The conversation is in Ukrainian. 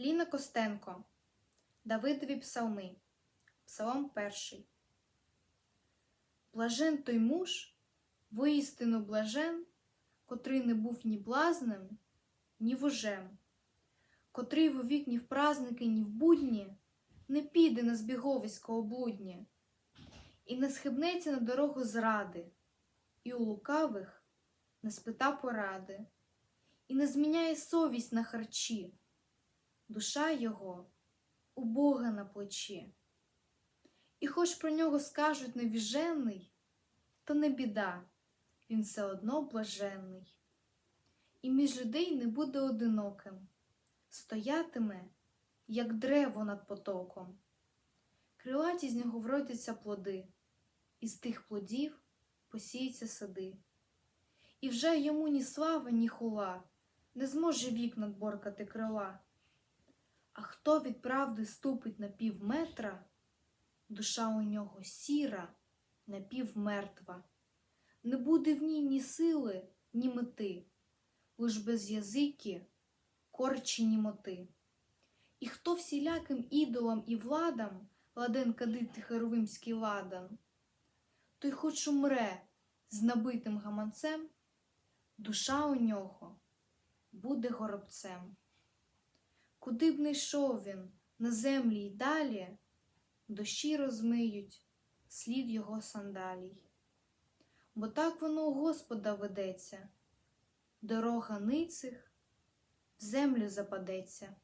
Ліна Костенко. Давидові псалми. Псалом перший. Блажен той муж, воістину блажен, котрий не був ні блазнем, ні вужем, котрий вовік ні в праздники, ні в будні не піде на збіговисько облуднє, і не схибнеться на дорогу зради, і у лукавих не спита поради, і не зміняє совість на харчі, душа його у Бога на плечі. І хоч про нього скажуть невіжений, то не біда, він все одно блаженний. І між людей не буде одиноким, стоятиме, як древо над потоком. Крилаті з нього вродяться плоди, і з тих плодів посіються сади. І вже йому ні слава, ні хула не зможе вік надборкати крила. А хто від правди ступить на пів метра, душа у нього сіра, напівмертва. Не буде в ній ні сили, ні мети, лиш без язики, корчі німоти. І хто всіляким ідолам і владам ладен кадити херовимський ладан, той хоч умре з набитим гаманцем, душа у нього буде горобцем. Куди б не йшов він на землі й далі, дощі розмиють слід його сандалій. Бо так воно у Господа ведеться, дорога ницих в землю западеться.